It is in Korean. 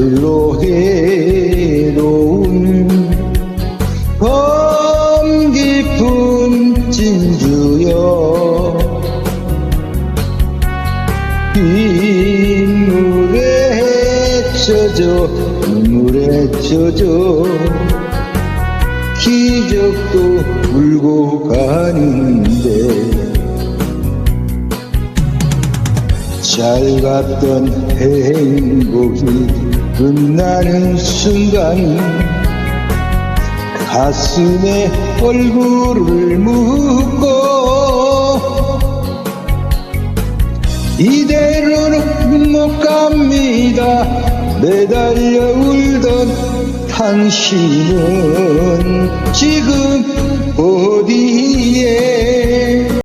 홀로 해로운 범 깊은 진주여. 빗물에 젖어 눈물에 젖어 기적도 울고 가는데 잘 갔던 행복이 끝나는 순간 가슴에 얼굴을 묻고 이대로는 못 갑니다. 매달려 울던 당신은 지금 어디에